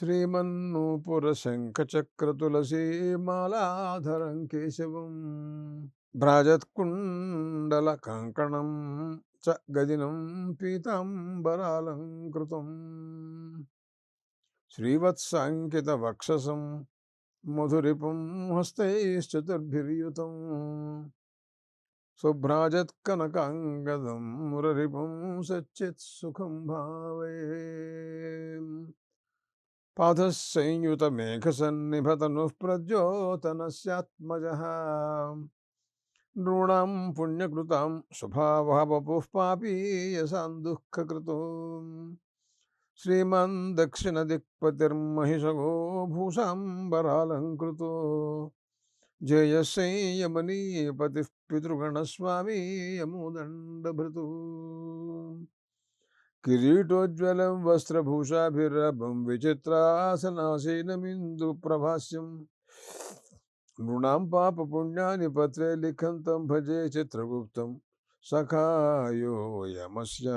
శ్రీమన్నూపురశంఖచక్రతులసీమాలాధరం కేశవం భ్రాజత్కుండలకంకణం చ గదినం పీతాంబరాలంకృతం. శ్రీవత్సాంకితవక్షసం మధురిపుం హస్తైశ్చతుర్భిర్యుతం శుభ్రాజత్కనకాంగదం మురరిపుం సచ్చిత్సుఖం पाथ पाथसंयुतमेघसन्निभतनुः प्रद्योतनस्यात्मजः नॄणां पुण्यकृतां स्वभावः वपुः पापीयसां दुःखकृतुं श्रीमान् दक्षिणदिक्पतिर्महिषगो भूषाम्बरालङ्कृतो जयसंयमनीपतिः पितृगणस्वामी यमोदण्डभृतु కిరీటోజ్వలం వస్త్రభూషాభిరభం విచిత్రాసనాశీనమిందు ప్రభాస్యం. నృణాం పాప పుణ్యాని పత్రే లిఖంతం భజే చిత్రగుప్తం. సఖాయో యమస్య.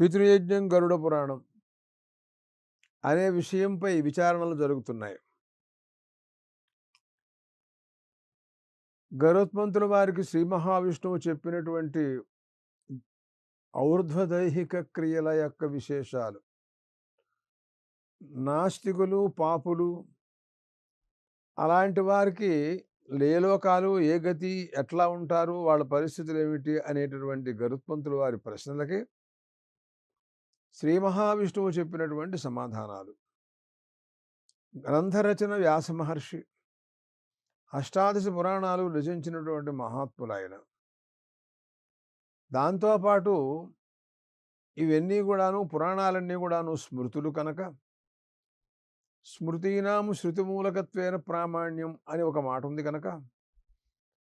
పితృయజ్ఞం గరుడ పురాణం అనే విషయంపై విచారణలు జరుగుతున్నాయి. గరుత్మంతుల వారికి శ్రీ మహావిష్ణువు చెప్పినటువంటి ఔర్ధ్వదైహిక క్రియల యొక్క విశేషాలు. నాస్తికులు పాపులు అలాంటి వారికి లేలోకాలు ఏ గతి ఎట్లా ఉంటారు వాళ్ళ పరిస్థితులు ఏమిటి అనేటటువంటి గరుత్మంతుల వారి ప్రశ్నలకి శ్రీ మహావిష్ణువు చెప్పినటువంటి సమాధానాలు. గ్రంథరచన వ్యాస మహర్షి అష్టాదశ పురాణాలు రచించినటువంటి మహాత్ములైన దాంతోపాటు ఇవన్నీ కూడాను పురాణాలన్నీ కూడాను స్మృతులు కనుక స్మృతీనాము శృతిమూలకత్వేన ప్రామాణ్యం అని ఒక మాట ఉంది కనుక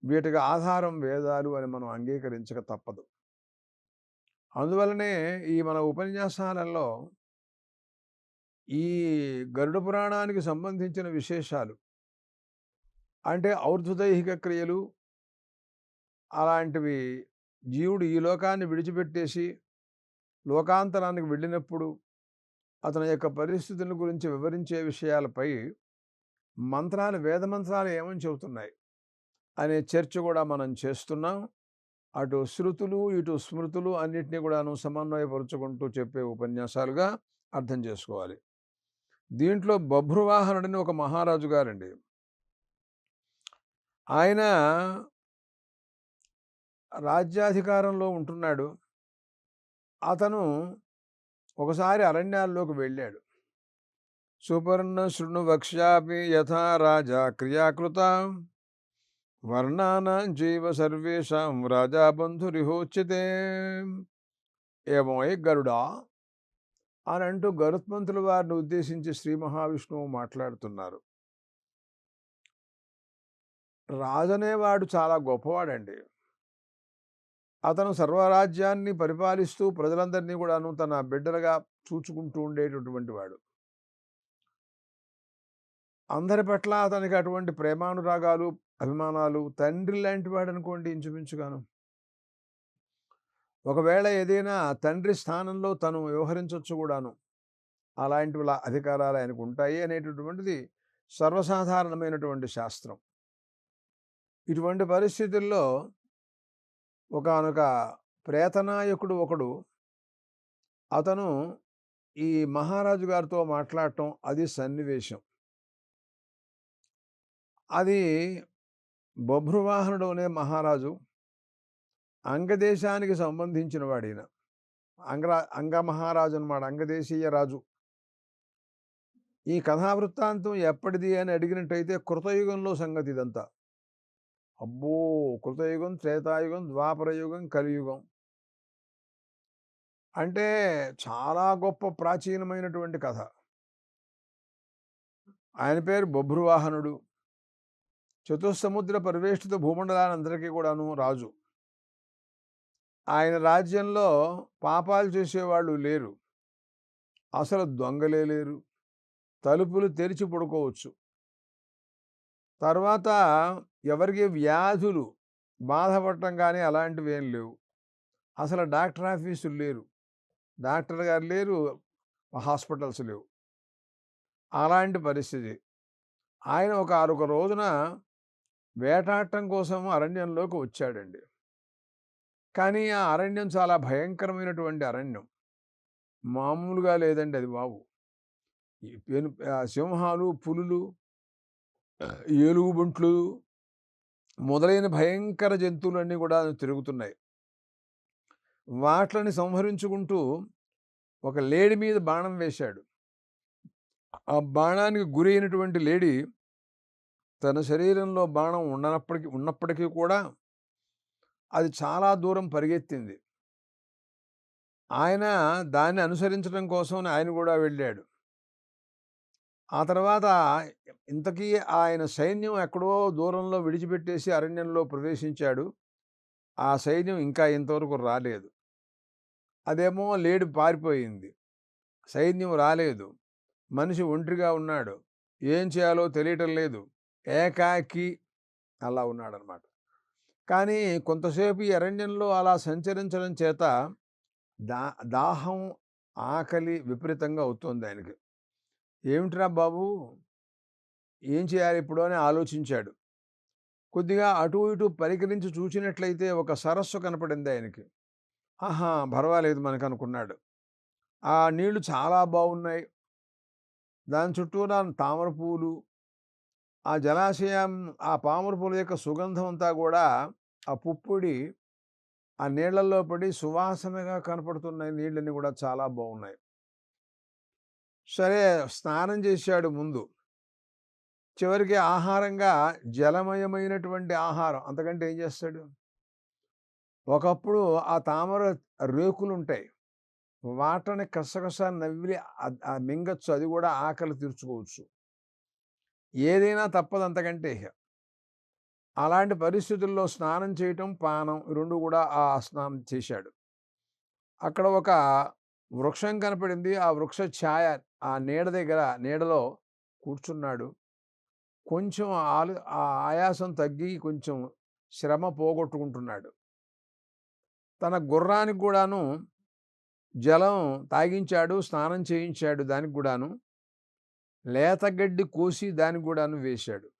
వీటికి ఆధారం వేదాలు అని మనం అంగీకరించక తప్పదు. అందువలనే ఈ మన ఉపన్యాసాలలో ఈ గరుడ పురాణానికి సంబంధించిన విశేషాలు అంటే ఔర్ధదైహిక క్రియలు అలాంటివి జీవుడు ఈ లోకాన్ని విడిచిపెట్టేసి లోకాంతరానికి వెళ్ళినప్పుడు అతని యొక్క పరిస్థితుల గురించి వివరించే విషయాలపై మంత్రాలు వేద మంత్రాలు ఏమని చెబుతున్నాయి అనే చర్చ కూడా మనం చేస్తున్నాం. అటు శృతులు ఇటు స్మృతులు అన్నిటినీ కూడాను సమన్వయపరుచుకుంటూ చెప్పే ఉపన్యాసాలుగా అర్థం చేసుకోవాలి. దీంట్లో బభ్రువాహనుడని ఒక మహారాజు గారండి. ఆయన రాజ్యాధికారంలో ఉంటున్నాడు. అతను ఒకసారి అరణ్యాల్లోకి వెళ్ళాడు. సుపర్ణ శృణు వక్ష్యాపి యథా రాజా క్రియాకృత. వర్ణానాం జీవ సర్వేషాం రాజా బంధురిహోచ్యతే ఏమోయ్ గరుడా! అని అంటూ గరుత్మంతుల వారిని ఉద్దేశించి శ్రీ మహావిష్ణువు మాట్లాడుతున్నారు. రాజనేవాడు చాలా గొప్పవాడండి. అతను సర్వరాజ్యాన్ని పరిపాలిస్తూ ప్రజలందరినీ కూడాను తన బిడ్డలుగా చూచుకుంటూ ఉండేటటువంటి వాడు. అందరి పట్ల అతనికి అటువంటి ప్రేమానురాగాలు అభిమానాలు తండ్రి లాంటి వాడు అనుకోండి ఇంచుమించుగాను. ఒకవేళ ఏదైనా తండ్రి స్థానంలో తను వ్యవహరించవచ్చు కూడాను. అలాంటి అధికారాలు ఆయనకు ఉంటాయి అనేటటువంటిది సర్వసాధారణమైనటువంటి శాస్త్రం. ఇటువంటి పరిస్థితుల్లో ఒకనొక ప్రేతనాయకుడు ఒకడు. అతను ఈ మహారాజు గారితో మాట్లాడటం అది సన్నివేశం. అది బభ్రువాహనుడు అనే మహారాజు. అంగదేశానికి సంబంధించిన వాడిన అంగరా అంగ మహారాజు అనమాట అంగదేశీయ రాజు. ఈ కథావృత్తాంతం ఎప్పటిది అని అడిగినట్టయితే కృతయుగంలో సంగతి ఇదంతా. అబ్బో! కృతయుగం త్రేతాయుగం ద్వాపరయుగం కలియుగం. అంటే చాలా గొప్ప ప్రాచీనమైనటువంటి కథ. ఆయన పేరు బొభ్రువాహనుడు. చతుస్సముద్ర పరివేష్టిత భూమండలానందరికీ కూడాను రాజు. ఆయన రాజ్యంలో పాపాలు చేసేవాళ్ళు లేరు. అసలు దొంగలే లేరు. తలుపులు తెరిచి పడుకోవచ్చు. తర్వాత ఎవరికి వ్యాధులు బాధపడటం కానీ అలాంటివి ఏం లేవు. అసలు డాక్టర్ ఆఫీసులు లేరు. డాక్టర్ గారు లేరు హాస్పిటల్స్ లేవు. అలాంటి పరిస్థితి. ఆయన ఒక ఆరొక రోజున వేటాడటం కోసం అరణ్యంలోకి వచ్చాడండి. కానీ ఆ అరణ్యం చాలా భయంకరమైనటువంటి అరణ్యం. మామూలుగా లేదండి అది బాబు. పెను సింహాలు పులులు ఏలుగుబంట్లు మొదలైన భయంకర జంతువులన్నీ కూడా తిరుగుతున్నాయి. వాట్లని సంహరించుకుంటూ ఒక లేడి మీద బాణం వేశాడు. ఆ బాణానికి గురైనటువంటి లేడీ తన శరీరంలో బాణం ఉండనప్పటికీ ఉన్నప్పటికీ కూడా అది చాలా దూరం పరిగెత్తింది. ఆయన దాన్ని అనుసరించడం కోసం ఆయన కూడా వెళ్ళాడు. ఆ తర్వాత ఇంతకీ ఆయన సైన్యం ఎక్కడో దూరంలో విడిచిపెట్టేసి అరణ్యంలో ప్రవేశించాడు. ఆ సైన్యం ఇంకా ఇంతవరకు రాలేదు. అదేమో లేడి పారిపోయింది. సైన్యం రాలేదు. మనిషి ఒంటరిగా ఉన్నాడు. ఏం చేయాలో తెలియటం లేదు. ఏకాకి అలా ఉన్నాడనమాట. కానీ కొంతసేపు ఈ అరణ్యంలో అలా సంచరించడం చేత దా దాహం ఆకలి విపరీతంగా అవుతుంది ఆయనకి. ఏమిట్రా బాబు? ఏం చేయాలి ఇప్పుడు అని ఆలోచించాడు. కొద్దిగా అటు ఇటు పరికరించి చూచినట్లయితే ఒక సరస్సు కనపడింది ఆయనకి. ఆహా! పర్వాలేదు మనకు అనుకున్నాడు ఆ నీళ్ళు చాలా బాగున్నాయి దాని చుట్టూరా తామర పువ్వులు ఆ జలాశయం ఆ పామర పూల యొక్క సుగంధం అంతా కూడా ఆ పుప్పొడి ఆ నీళ్ళలో పడి సువాసనగా కనపడుతున్నాయి నీళ్ళని కూడా చాలా బాగున్నాయి సరే స్నానం చేశాడు ముందు. చివరికి ఆహారంగా జలమయమైనటువంటి ఆహారం. అంతకంటే ఏం చేస్తాడు? ఒకప్పుడు ఆ తామర రేకులు ఉంటాయి వాటని కసకస నవ్వి ఆ మింగచ్చు. అది కూడా ఆకలి తీర్చుకోవచ్చు. ఏదైనా తప్పదు అంతకంటే అలాంటి పరిస్థితుల్లో స్నానం చేయటం పానం రెండు కూడా ఆ స్నానం చేశాడు. అక్కడ ఒక వృక్షం కనపడింది. ఆ వృక్ష ఛాయ ఆ నీడ దగ్గర నీడలో కూర్చున్నాడు. కొంచెం ఆలు ఆ ఆయాసం తగ్గి కొంచెం శ్రమ పోగొట్టుకుంటున్నాడు. తన గుర్రానికి కూడాను జలం తాగించాడు స్నానం చేయించాడు దానికి కూడాను. లేత గడ్డి కోసి దానికి కూడాను వేశాడు.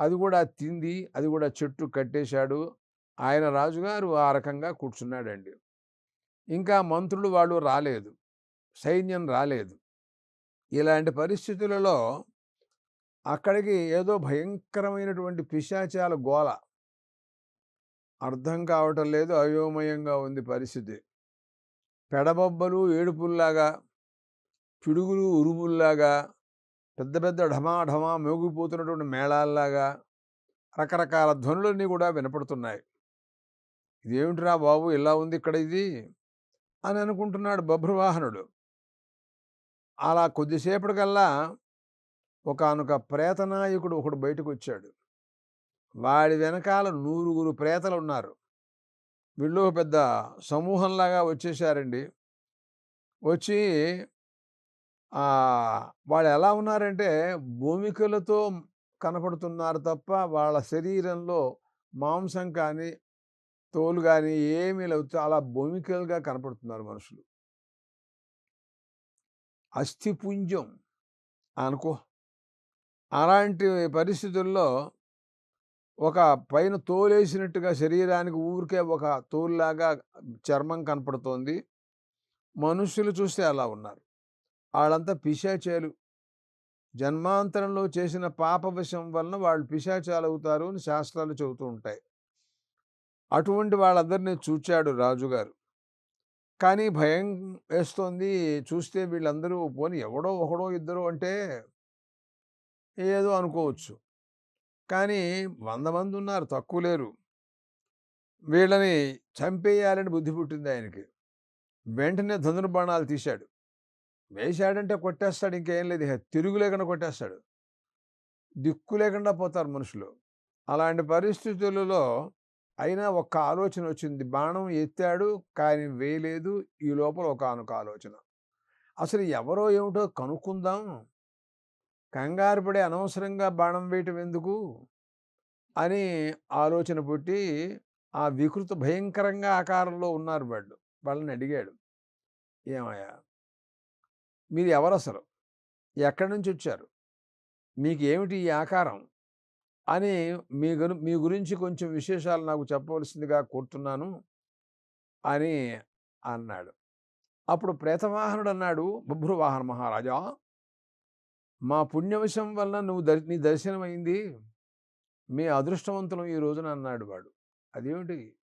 అది కూడా తింది అది కూడా చెట్టు కట్టేశాడు. ఆయన రాజుగారు ఆ రకంగా కూర్చున్నాడండి. ఇంకా మంత్రులు వాళ్ళు రాలేదు. సైన్యం రాలేదు. ఇలాంటి పరిస్థితులలో అక్కడికి ఏదో భయంకరమైనటువంటి పిశాచాల గోల. అర్థం కావటం లేదు అయోమయంగా ఉంది పరిస్థితి. పెడబొబ్బలు ఏడుపుల్లాగా పిడుగులు ఉరుముల్లాగా పెద్ద పెద్ద ఢమా ఢమా మోగిపోతున్నటువంటి మేళాల్లాగా రకరకాల ధ్వనులన్నీ కూడా వినపడుతున్నాయి. ఇదేమిటిరా బాబు ఇలా ఉంది ఇక్కడ ఇది? అని అనుకుంటున్నాడు బభ్రువాహనుడు. అలా కొద్దిసేపటికల్లా ఒకానొక ప్రేతనాయకుడు ఒకడు బయటకు వచ్చాడు వాడి వెనకాల నూరుగురు ప్రేతలు ఉన్నారు వీళ్ళు పెద్ద సమూహంలాగా వచ్చేసారండి. వచ్చి వాళ్ళు ఎలా ఉన్నారంటే భూమికలతో కనపడుతున్నారు తప్ప వాళ్ళ శరీరంలో మాంసం కానీ తోలు కానీ ఏమీ లేవు. చాలా భూమికలుగా కనపడుతున్నారు మనుషులు. అస్థిపుంజం అనుకో అలాంటి పరిస్థితుల్లో ఒక పైన తోలేసినట్టుగా శరీరానికి ఊరికే ఒక తోలులాగా చర్మం కనపడుతోంది. మనుషులు చూస్తే అలా ఉన్నారు. వాళ్ళంతా పిశాచాలు. జన్మాంతరంలో చేసిన పాపవశం వలన వాళ్ళు పిశాచాలు అవుతారు అని శాస్త్రాలు చెబుతూ ఉంటాయి. అటువంటి వాళ్ళందరినీ చూచాడు రాజుగారు. కానీ భయం వేస్తోంది. చూస్తే వీళ్ళందరూ పోని ఎవడో ఒకడో ఇద్దరు అంటే ఏదో అనుకోవచ్చు. కానీ వంద మంది ఉన్నారు తక్కువ లేరు. వీళ్ళని చంపేయాలని బుద్ధి పుట్టింది ఆయనకి. వెంటనే ధనుర్బాణాలు తీశాడు. వేశాడంటే కొట్టేస్తాడు ఇంకేం లేదు. తిరుగు లేకుండా కొట్టేస్తాడు. దిక్కు లేకుండా పోతారు మనుషులు. అలాంటి పరిస్థితులలో అయినా ఒక్క ఆలోచన వచ్చింది. బాణం ఎత్తాడు కానీ వేయలేదు. ఈ లోపల ఒక ఆలోచన. అసలు ఎవరో ఏమిటో కనుక్కుందాం. కంగారు పడి అనవసరంగా బాణం వేయటం ఎందుకు? అని ఆలోచన పుట్టి ఆ వికృత భయంకరంగా ఆకారంలో ఉన్నారు వాళ్ళు. వాళ్ళని అడిగాడు. ఏమయ్యా మీరు ఎవరసలు ఎక్కడి నుంచి వచ్చారు? మీకు ఏమిటి ఈ ఆకారం? అని మీ గురి మీ గురించి కొంచెం విశేషాలు నాకు చెప్పవలసిందిగా కోరుతున్నాను అని అన్నాడు. అప్పుడు ప్రేతవాహనుడు అన్నాడు బుభ్రువాహన మహారాజా మా పుణ్యవశం వల్ల నువ్వు దర్ నీ దర్శనమైంది మీ అదృష్టవంతులం ఈ రోజున అన్నాడు వాడు. అదేమిటి?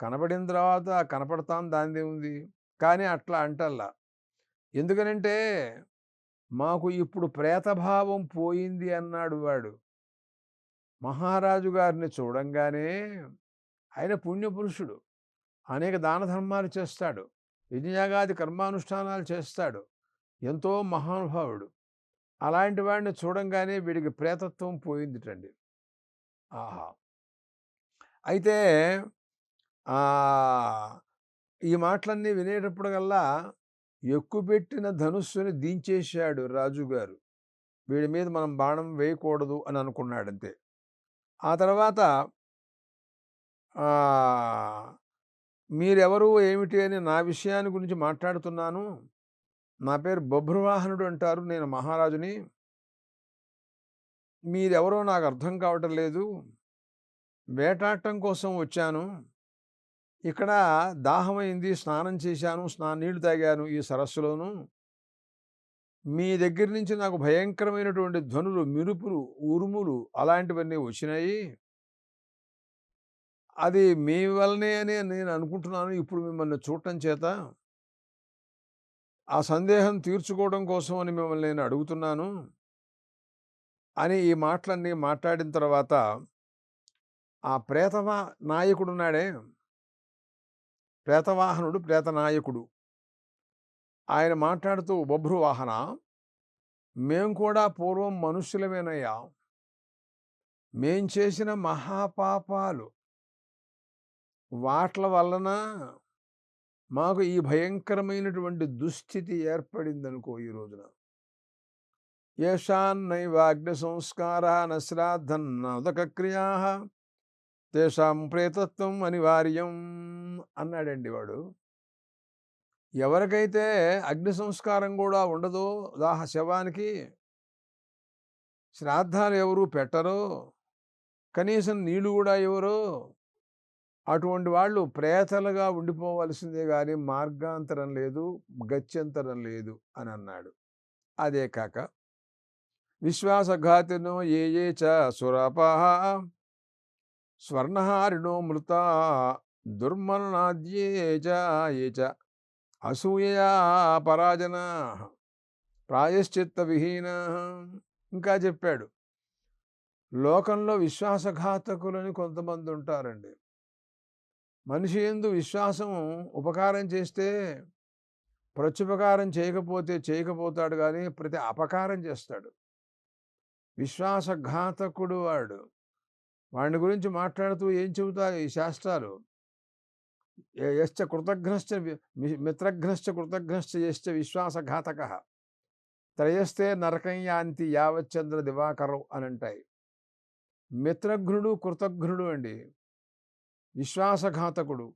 కనపడిన తర్వాత కనపడతాం దానిదే ఉంది కానీ అట్లా అంటల్లా. ఎందుకనంటే మాకు ఇప్పుడు ప్రేతభావం పోయింది అన్నాడు వాడు. మహారాజు గారిని చూడంగానే ఆయన పుణ్యపురుషుడు. అనేక దాన ధర్మాలు చేస్తాడు. యజ్ఞయాగాది కర్మానుష్ఠానాలు చేస్తాడు. ఎంతో మహానుభావుడు. అలాంటి వాడిని చూడంగానే వీడికి ప్రేతత్వం పోయిందిటండి. ఆహా! అయితే ఈ మాటలన్నీ వినేటప్పుడల్లా ఎక్కుపెట్టిన ధనుస్సుని దించేశాడు రాజుగారు. వీడి మీద మనం బాణం వేయకూడదు అని అనుకున్నాడంతే. ఆ తర్వాత మీరెవరు ఏమిటి అని నా విషయాన్ని గురించి మాట్లాడుతున్నాను. నా పేరు బభ్రువాహనుడు అంటారు. నేను మహారాజుని. మీరెవరో నాకు అర్థం కావటం లేదు. వేటాడటం కోసం వచ్చాను. ఇక్కడ దాహమైంది స్నానం చేశాను. స్నా నీళ్ళు తాగాను ఈ సరస్సులోను. మీ దగ్గర నుంచి నాకు భయంకరమైనటువంటి ధ్వనులు మిరుపులు ఉరుములు అలాంటివన్నీ వచ్చినాయి. అది మీ వల్లనే అని నేను అనుకుంటున్నాను. ఇప్పుడు మిమ్మల్ని చూడటం చేత ఆ సందేహం తీర్చుకోవడం కోసం అని మిమ్మల్ని నేను అడుగుతున్నాను. అని ఈ మాటలన్నీ మాట్లాడిన తర్వాత ఆ ప్రేతవ నాయకుడున్నాడే ప్రేతవాహనుడు ప్రేతనాయకుడు ఆయన మాట్లాడుతూ బభ్రువాహన మేం కూడా పూర్వం మనుష్యులమేనయ్యా. మేం చేసిన మహాపాపాలు. వాట్ల వలన మాకు ఈ భయంకరమైనటువంటి దుస్థితి ఏర్పడిందనుకో ఈ రోజున. ఏషాన్నైవాగ్ని సంస్కార నశ్రాద్ధన్నోదక క్రియా తేషాం ప్రేతత్వం అనివార్యం అన్నాడండి వాడు. ఎవరికైతే అగ్ని సంస్కారం కూడా ఉండదో దాహ శవానికి శ్రాద్ధాలు ఎవరు పెట్టరో కనీసం నీళ్ళు కూడా ఎవరో అటువంటి వాళ్ళు ప్రేతలుగా ఉండిపోవలసిందే కానీ మార్గాంతరం లేదు గత్యంతరం లేదు అని అన్నాడు. అదే కాక విశ్వాసఘాతినో ఏ ఏ చ సురపాహ స్వర్ణహారిణో మృత దుర్మరణాద్యే చ ఏ చ అసూయయా పరాజనా ప్రాయశ్చిత్త విహీన ఇంకా చెప్పాడు. లోకంలో విశ్వాసఘాతకులని కొంతమంది ఉంటారండి. మనిషి ఎందు విశ్వాసం ఉపకారం చేస్తే ప్రత్యుపకారం చేయకపోతే చేయకపోతాడు కానీ ప్రతి అపకారం చేస్తాడు. విశ్వాసఘాతకుడు వాడు. వాడి గురించి మాట్లాడుతూ ఏం చెబుతారు ఈ శాస్త్రాలు? ఏ- యశ్చ కృతఘ్నశ్చ వి- మిత్రఘ్నశ్చ కృతఘ్నశ్చ యశ్చ విశ్వాసఘాతక. త్రయస్తే నరకం యాంతి యావచ్చంద్ర దివాకరం అని అంటాయి మిత్రఘ్నుడు కృతఘ్నుడు అండి. విశ్వాసఘాతకుడు.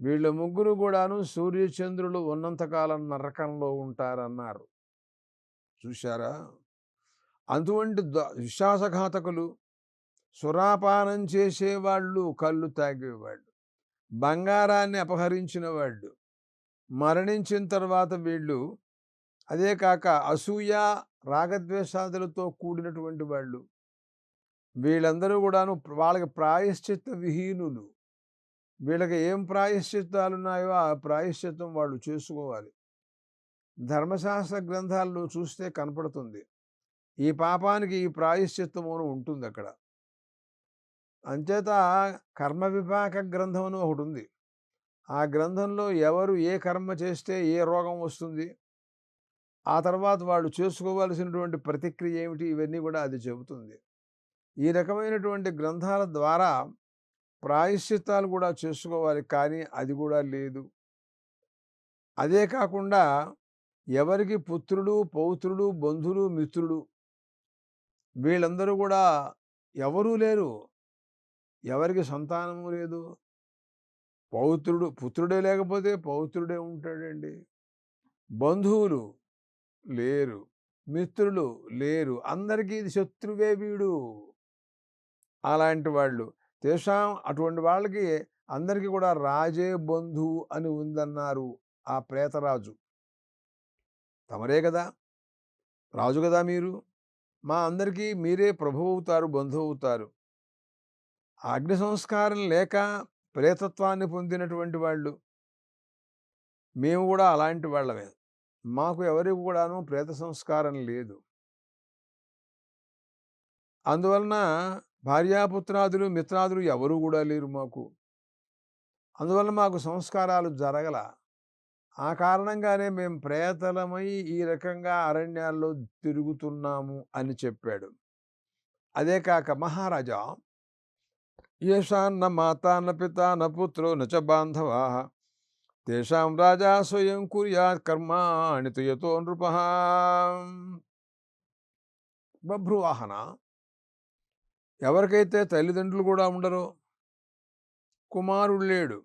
వీళ్ళ ముగ్గురు కూడాను సూర్యచంద్రులు ఉన్నంతకాలం నరకంలో ఉంటారన్నారు. చూశారా? అటువంటి ద- విశ్వాసఘాతకులు సురాపానం చేసేవాళ్ళు కళ్ళు తాగేవాళ్ళు బంగారాన్ని అపహరించిన వాళ్ళు మరణించిన తర్వాత వీళ్ళు అదే కాక అసూయ రాగద్వేషాదులతో కూడినటువంటి వాళ్ళు వీళ్ళందరూ కూడాను వాళ్ళకి ప్రాయశ్చిత్త విహీనులు. వీళ్ళకి ఏం ప్రాయశ్చిత్తాలు ఉన్నాయో ఆ ప్రాయశ్చిత్తం వాళ్ళు చేసుకోవాలి. ధర్మశాస్త్ర గ్రంథాల్లో చూస్తే కనపడుతుంది. ఈ పాపానికి ఈ ప్రాయశ్చిత్తము ఉంటుంది అక్కడ. అంచేత కర్మ విపాక గ్రంథం అని ఒకటి ఉంది. ఆ గ్రంథంలో ఎవరు ఏ కర్మ చేస్తే ఏ రోగం వస్తుంది? ఆ తర్వాత వాళ్ళు చేసుకోవలసినటువంటి ప్రతిక్రియ ఏమిటి? ఇవన్నీ కూడా అది చెబుతుంది. ఈ రకమైనటువంటి గ్రంథాల ద్వారా ప్రాయశ్చిత్తాలు కూడా చేసుకోవాలి. కానీ అది కూడా లేదు. అదే కాకుండా ఎవరికి పుత్రుడు పౌత్రుడు బంధువులు మిత్రుడు వీళ్ళందరూ కూడా ఎవరూ లేరు. ఎవరికి సంతానము లేదు. పౌత్రుడు పుత్రుడే లేకపోతే పౌత్రుడే ఉంటాడండి. బంధువులు లేరు మిత్రులు లేరు. అందరికీ ఇది శత్రువే వీడు. అలాంటి వాళ్ళు. తేషాం అటువంటి వాళ్ళకి అందరికీ కూడా రాజే బంధు అని ఉందన్నారు ఆ ప్రేతరాజు. తమరే కదా? రాజు కదా మీరు? మా అందరికీ మీరే ప్రభు అవుతారు బంధువు అవుతారు అగ్ని సంస్కారం లేక ప్రేతత్వాన్ని పొందినటువంటి వాళ్ళు. మేము కూడా అలాంటి వాళ్ళమే. మాకు ఎవరికి కూడాను ప్రేత సంస్కారం లేదు. అందువలన భార్యాపుత్రాదులు మిత్రాదులు ఎవరు కూడా లేరు మాకు. అందువల్ల మాకు సంస్కారాలు జరగల. ఆ కారణంగానే మేము ప్రేతలమై ఈ రకంగా అరణ్యాల్లో తిరుగుతున్నాము అని చెప్పాడు. అదే కాక మహారాజా ఏషాన్న మాతా న పితా న పుత్రో నచ బాంధవా తేషాం రాజా స్వయం కుర్యాత్ కర్మాణి తుయతో నృప. బభ్రువాహన ఎవరికైతే తల్లిదండ్రులు కూడా ఉండరో కుమారుడు లేడు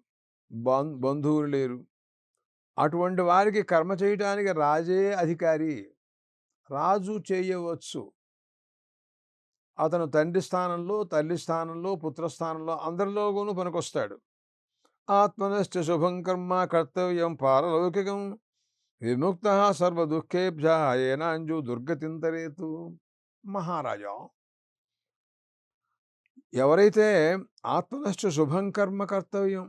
బం బంధువులు లేరు. అటువంటి వారికి కర్మ చేయటానికి రాజే అధికారి. రాజు చేయవచ్చు. అతను తండ్రి స్థానంలో తల్లి స్థానంలో పుత్రస్థానంలో అందరిలోనూ పనికొస్తాడు. ఆత్మనశ్చ శుభం కర్మ కర్తవ్యం పారలౌకికం. విముక్త సర్వదుఃఖేభ్య ఏనాంజు దుర్గతింతరేతు. మహారాజా! ఎవరైతే ఆత్మనష్ట శుభం కర్మ కర్తవ్యం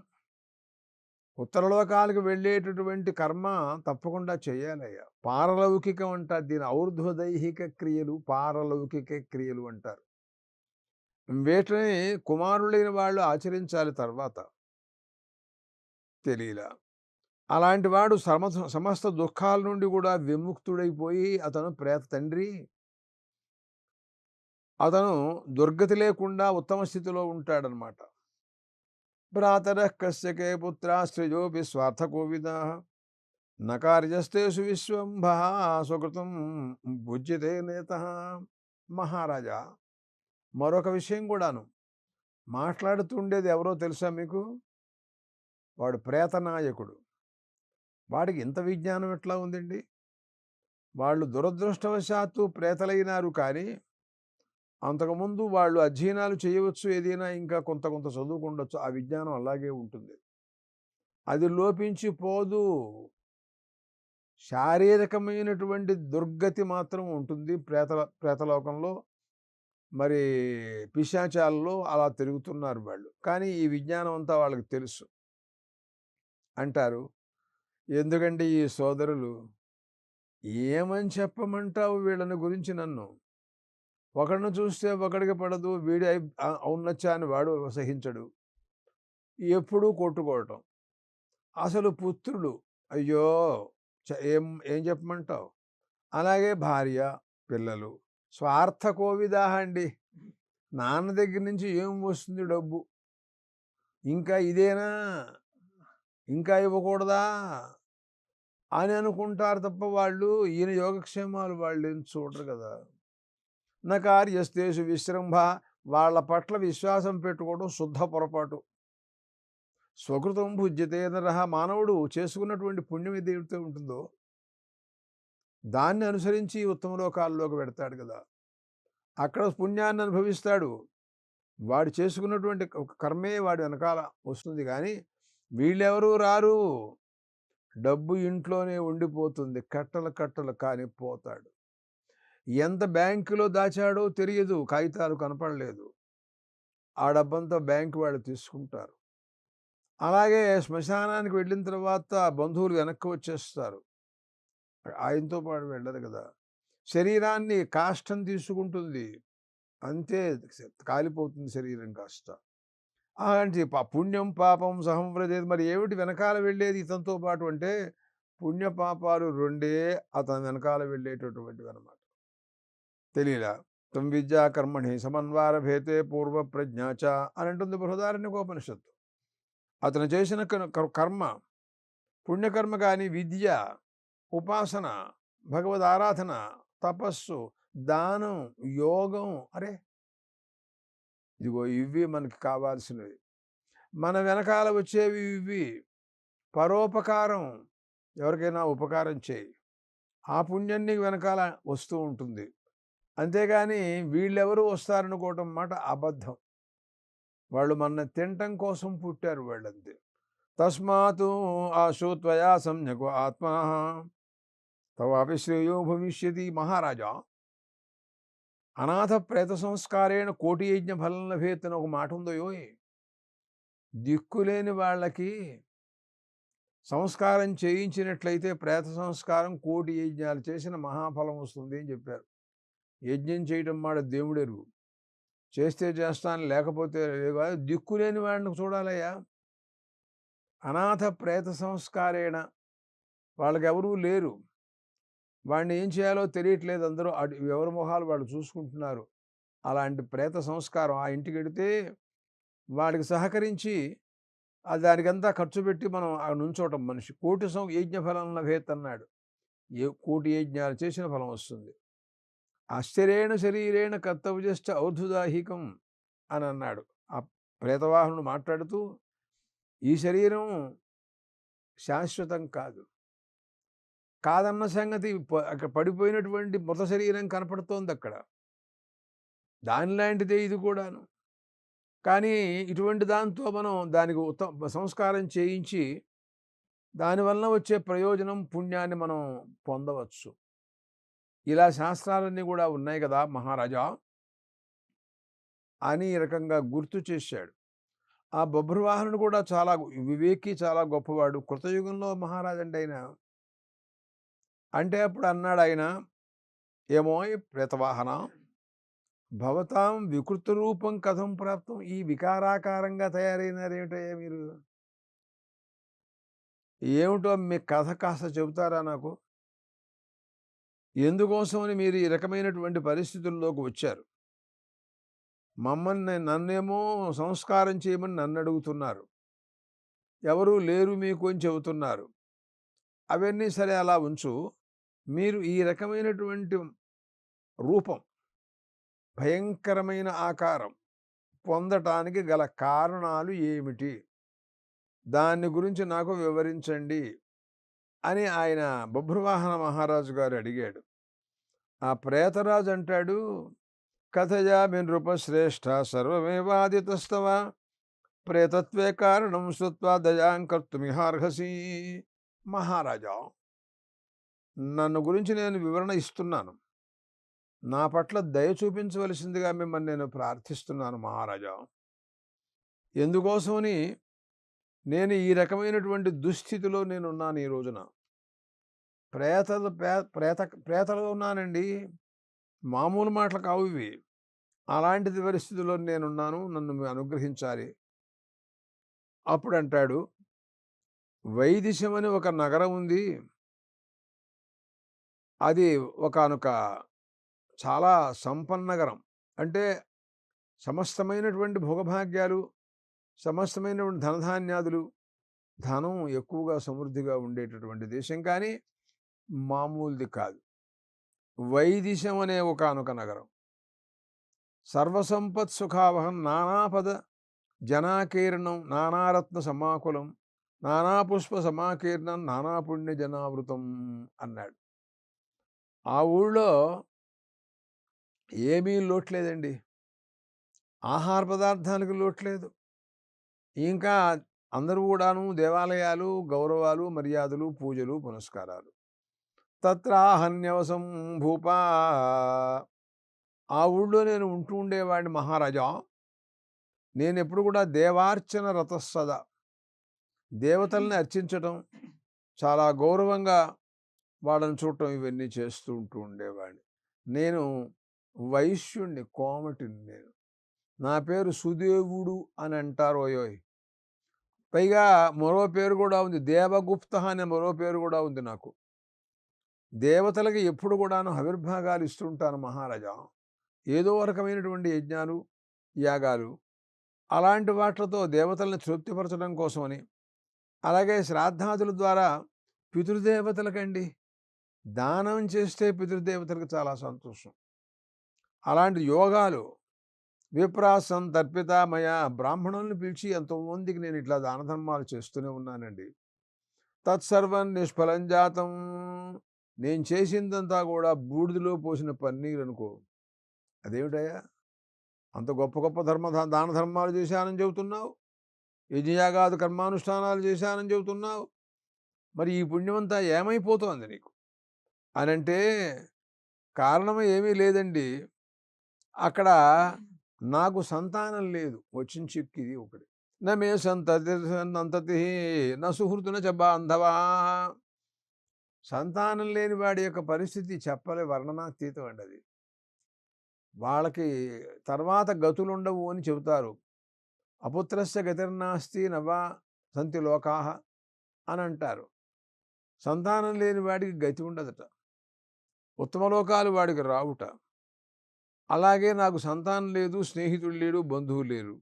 ఉత్తరలోకాలకు వెళ్ళేటటువంటి కర్మ తప్పకుండా చేయాలయ్యా. పారలౌకికం అంటారు దీని ఔర్ధ్వదైహిక క్రియలు పారలౌకిక క్రియలు అంటారు. వీటిని కుమారులైన వాళ్ళు ఆచరించాలి తర్వాత. తెలియలా అలాంటి వాడు సమ సమస్త దుఃఖాల నుండి కూడా విముక్తుడైపోయి అతను ప్రేత తండ్రి అతను దుర్గతి లేకుండా ఉత్తమ స్థితిలో ఉంటాడనమాట. భ్రాతర కశ్యకే పుత్ర స్త్రిజోపి స్వార్థకోవిద. నకార్యస్తేషు విశ్వంభ సుకృతం భుజ్యతే నేత. మహారాజా మరొక విషయం కూడాను. మాట్లాడుతుండేది ఎవరో తెలుసా మీకు? వాడు ప్రేతనాయకుడు. వాడికి ఇంత విజ్ఞానం ఎట్లా ఉందండి? వాళ్ళు దురదృష్టవశాత్తు ప్రేతలైనారు కానీ అంతకుముందు వాళ్ళు అధ్యయనాలు చేయవచ్చు ఏదైనా ఇంకా కొంత కొంత చదువుకుండొచ్చు ఆ విజ్ఞానం అలాగే ఉంటుంది. అది లోపించి పోదు. శారీరకమైనటువంటి దుర్గతి మాత్రం ఉంటుంది. ప్రేత ప్రేతలోకంలో మరి పిశాచాలలో అలా తిరుగుతున్నారు వాళ్ళు. కానీ ఈ విజ్ఞానం అంతా వాళ్ళకి తెలుసు. అంటారు ఎందుకంటే ఈ సోదరులు? ఏమని చెప్పమంటావు వీళ్ళని గురించి నన్ను? ఒకడిని చూస్తే ఒకడికి పడదు వీడి అయి- ఔన్నత్యా అని వాడు సహించడు ఎప్పుడూ కొట్టుకోవటం. అసలు పుత్రుడు అయ్యో! ఏం ఏం చెప్పమంటావు? అలాగే భార్య పిల్లలు. స్వార్థ కోవిదా అండి. నాన్న దగ్గర నుంచి ఏం వస్తుంది డబ్బు? ఇంకా ఇదేనా? ఇంకా ఇవ్వకూడదా? అని అనుకుంటారు తప్ప వాళ్ళు ఈయన యోగక్షేమాలు వాళ్ళు ఏం చూడరు కదా! నా విశ్రంభ వాళ్ళ పట్ల విశ్వాసం పెట్టుకోవడం శుద్ధ పొరపాటు. స్వకృతం భుజ్యతే నరహ మానవుడు చేసుకున్నటువంటి పుణ్యం ఏదైతే ఉంటుందో దాన్ని అనుసరించి ఉత్తమ లోకాల్లోకి పెడతాడు కదా. అక్కడ పుణ్యాన్ని అనుభవిస్తాడు. వాడు చేసుకున్నటువంటి కర్మే వాడి వెనకాల వస్తుంది కానీ వీళ్ళెవరూ రారు. డబ్బు ఇంట్లోనే ఉండిపోతుంది. కట్టలు కట్టలు కానిపోతాడు. ఎంత బ్యాంకులో దాచాడో తెలియదు కాగితాలు కనపడలేదు. ఆ డబ్బంతా బ్యాంకు వాళ్ళు తీసుకుంటారు. అలాగే శ్మశానానికి వెళ్ళిన తర్వాత బంధువులు వెనక్కి వచ్చేస్తారు. ఆయనతో పాటు వెళ్ళదు కదా! శరీరాన్ని కాష్టం తీసుకుంటుంది. అంతే కాలిపోతుంది శరీరం కాస్త. అలాంటి పా- పుణ్యం పాపం సహంవ్రజేది మరి ఏమిటి వెనకాల వెళ్ళేది ఇతనితో పాటు అంటే పుణ్యపాపాలు రెండే అతని వెనకాల వెళ్ళేటటువంటివి అనమాట తెలియలా తం విద్యా కర్మణి సమన్వార భేతే పూర్వ ప్రజ్ఞాచ అని అంటుంది బృహదారణ్యకోపనిషత్తు అతను చేసిన కర్మ పుణ్యకర్మ కానీ విద్య ఉపాసన భగవద్ ఆరాధన తపస్సు దానం యోగం అరే! ఇదిగో ఇవి మనకి కావాల్సినవి. మన వెనకాల వచ్చేవి ఇవి పరోపకారం ఎవరికైనా ఉపకారం చేయి. ఆ పుణ్యం నీకు వెనకాల వస్తూ ఉంటుంది. అంతేగాని వీళ్ళెవరు వస్తారనుకోవటం మాట అబద్ధం. వాళ్ళు మన తినటం కోసం పుట్టారు వాళ్ళంతే. తస్మాత్ ఆశు త్వయా సంజ్ఞకు ఆత్మ. తవాపి శ్రేయో భవిష్యతి మహారాజా. అనాథ ప్రేత సంస్కారేణ కోటి యజ్ఞ ఫలం లభేత్ అని ఒక మాట ఉందో యోయ్ దిక్కులేని వాళ్ళకి సంస్కారం చేయించినట్లయితే ప్రేత సంస్కారం కోటి యజ్ఞాలు చేసిన మహాఫలం వస్తుంది అని చెప్పారు. యజ్ఞం చేయటం మాట దేవుడెరుగు. చేస్తే చేస్తాను లేకపోతే లేదు కాదు. దిక్కులేని వాడిని చూడాలయ్యా. అనాథ ప్రేత సంస్కారేణ వాళ్ళకి ఎవరూ లేరు. వాడిని ఏం చేయాలో తెలియట్లేదు. అందరూ అటు ఎవరి మొహాలు వాళ్ళు చూసుకుంటున్నారు. అలాంటి ప్రేత సంస్కారం ఆ ఇంటికి వెడితే వాడికి సహకరించి దానికంతా ఖర్చు పెట్టి మనం ఆ నుంచోటం మనిషి. కోటి సం యజ్ఞ ఫలం లభేత్ అన్నాడు ఏ కోటి యజ్ఞాలు చేసిన ఫలం వస్తుంది. ఆశ్చర్యేణ శరీరేణ కర్తవ్యశ్చ ఔర్ధుదాహికం అని అన్నాడు. ఆ ప్రేతవాహనుడు మాట్లాడుతూ ఈ శరీరం శాశ్వతం కాదు. కాదన్న సంగతి అక్కడ పడిపోయినటువంటి మృత శరీరం కనపడుతోంది అక్కడ. దానిలాంటిదే ఇది కూడాను. కానీ ఇటువంటి దాంతో మనం దానికి ఉత్తమ సంస్కారం చేయించి దానివల్ల వచ్చే ప్రయోజనం పుణ్యాన్ని మనం పొందవచ్చు. ఇలా శాస్త్రాలన్నీ కూడా ఉన్నాయి కదా మహారాజా! అని ఈ రకంగా గుర్తు చేశాడు. ఆ బభ్రువాహనుడు కూడా చాలా వివేకి చాలా గొప్పవాడు. కృతయుగంలో మహారాజు అంటే ఆయన? అంటే అప్పుడు అన్నాడు ఆయన ఏమో ప్రేతవాహన! భవతాం వికృత రూపం కథం ప్రాప్తం. ఈ వికారాకారంగా తయారైనారేమిటయ్యా మీరు? ఏమిటో మీ కథ కాస్త చెబుతారా నాకు? ఎందుకోసమని మీరు ఈ రకమైనటువంటి పరిస్థితుల్లోకి వచ్చారు? మమ్మల్ని నన్నేమో సంస్కారం చేయమని నన్ను అడుగుతున్నారు. ఎవరు లేరు మీకు అని చెబుతున్నారు. అవన్నీ సరే అలా ఉంచు. మీరు ఈ రకమైనటువంటి రూపం భయంకరమైన ఆకారం పొందటానికి గల కారణాలు ఏమిటి? దాని గురించి నాకు వివరించండి. అని ఆయన బభ్రువాహన మహారాజు గారు అడిగాడు. ఆ ప్రేతరాజు అంటాడు కథయా నృపశ్రేష్ఠ సర్వమేవాదితస్తవ ప్రేతత్వే కారణం శ్రుత్వా దయాం కర్తుమిహార్హసి మహారాజా. నన్ను గురించి నేను వివరణ ఇస్తున్నాను. నా పట్ల దయ చూపించవలసిందిగా మిమ్మల్ని నేను ప్రార్థిస్తున్నాను మహారాజా. ఎందుకోసమని నేను ఈ రకమైనటువంటి దుస్థితిలో నేనున్నాను ఈ రోజున. ప్రేతల ప్రేత ప్రేతలో ఉన్నానండి. మామూలు మాటలు కావు ఇవి. అలాంటిది పరిస్థితిలో నేనున్నాను నన్ను అనుగ్రహించాలి. అప్పుడు అంటాడు వైదిశం అని ఒక నగరం ఉంది. అది ఒకనొక చాలా సంపన్న నగరం. అంటే సమస్తమైనటువంటి భోగభాగ్యాలు సమస్తమైనటువంటి ధనధాన్యాదులు ధనం ఎక్కువగా సమృద్ధిగా ఉండేటటువంటి దేశం కానీ మామూలుది కాదు. వైదిశం అనే ఒకానొక నగరం. సర్వసంపత్ సుఖావహం నానాపద జనాకీర్ణం నానారత్న సమాకులం నానాపుష్ప సమాకీర్ణం నానాపుణ్య జనావృతం అన్నాడు. ఆ ఊళ్ళో ఏమీ లోట్లేదండి ఆహార పదార్థానికి లోట్లేదు ఇంకా అందరూ కూడాను దేవాలయాలు గౌరవాలు మర్యాదలు పూజలు పునస్కారాలు. తత్రాహన్యవసం భూపా ఆ ఊళ్ళో నేను ఉంటూ ఉండేవాడిని మహారాజా. నేను ఎప్పుడు కూడా దేవార్చన రతస్సద దేవతల్ని అర్చించటం చాలా గౌరవంగా వాళ్ళని చూడటం ఇవన్నీ చేస్తూ ఉంటూ ఉండేవాడిని. నేను వైశ్యుణ్ణి కోమటిని నేను. నా పేరు సుదేవుడు అని అంటారు ఓయోయ్ పైగా మరో పేరు కూడా ఉంది. దేవగుప్త అనే మరో పేరు కూడా ఉంది నాకు. దేవతలకి ఎప్పుడు కూడాను ఆవిర్భాగాలు ఇస్తుంటాను మహారాజా. ఏదో రకమైనటువంటి యజ్ఞాలు యాగాలు. అలాంటి వాటితో దేవతలను తృప్తిపరచడం కోసమని. అలాగే శ్రాద్ధాదుల ద్వారా పితృదేవతలకండి. దానం చేస్తే పితృదేవతలకు చాలా సంతోషం. అలాంటి యోగాలు విప్రాసం తర్పితామయ బ్రాహ్మణుల్ని పిలిచి ఎంతోమందికి నేను ఇట్లా దానధర్మాలు చేస్తూనే ఉన్నానండి. తత్సర్వం నిష్ఫలం జాతం. నేను చేసిందంతా కూడా బూడిదలో పోసిన పన్నీరు అనుకో. అదేమిటయ్యా? అంత గొప్ప గొప్ప ధర్మ దాన ధర్మాలు చేశానని చెబుతున్నావు. యజ్ఞయాగాది కర్మానుష్ఠానాలు చేశానని చెబుతున్నావు. మరి ఈ పుణ్యమంతా ఏమైపోతోంది నీకు? అని అంటే కారణం ఏమీ లేదండి. అక్కడ నాకు సంతానం లేదు. వచ్చిన చిక్కిది ఒకటి. నమే సంతతి సంతతి నా సుహృతున బాంధవా. సంతానం లేని వాడి యొక్క పరిస్థితి చెప్పలే వర్ణనాతీతం అండి అది. వాళ్ళకి తర్వాత గతులు ఉండవు అని చెబుతారు. అపుత్రస్య గతిర్నాస్తి నవా సంతి లోకాహ అని అంటారు. సంతానం లేని వాడికి గతి ఉండదట. ఉత్తమ లోకాలు వాడికి రావుట. అలాగే నాకు సంతానం లేదు స్నేహితుడు లేడు బంధువు లేరు.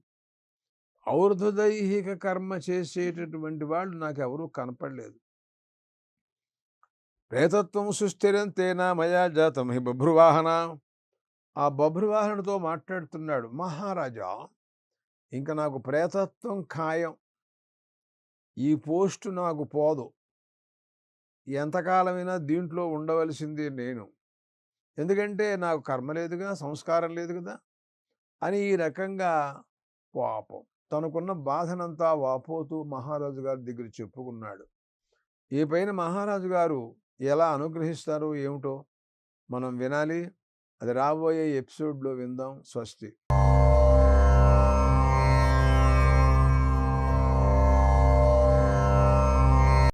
ఔర్ధదైహిక కర్మ చేసేటటువంటి వాళ్ళు నాకు ఎవరూ కనపడలేదు. ప్రేతత్వం సుస్థిరం తేనా మయా జాతం హి బభ్రువాహన? ఆ బభ్రువాహనతో మాట్లాడుతున్నాడు మహారాజా ఇంకా నాకు ప్రేతత్వం ఖాయం. ఈ పోస్టు నాకు పోదు. ఎంతకాలమైనా దీంట్లో ఉండవలసింది నేను. ఎందుకంటే నాకు కర్మ లేదుగా సంస్కారం లేదు కదా అని ఈ రకంగా పాపం. తనకున్న బాధనంతా వాపోతూ మహారాజు గారి దగ్గర చెప్పుకున్నాడు. ఈ పైన మహారాజు గారు ఎలా అనుగ్రహిస్తారో ఏమిటో మనం వినాలి. అది రాబోయే ఎపిసోడ్లో విందాం. స్వస్తి.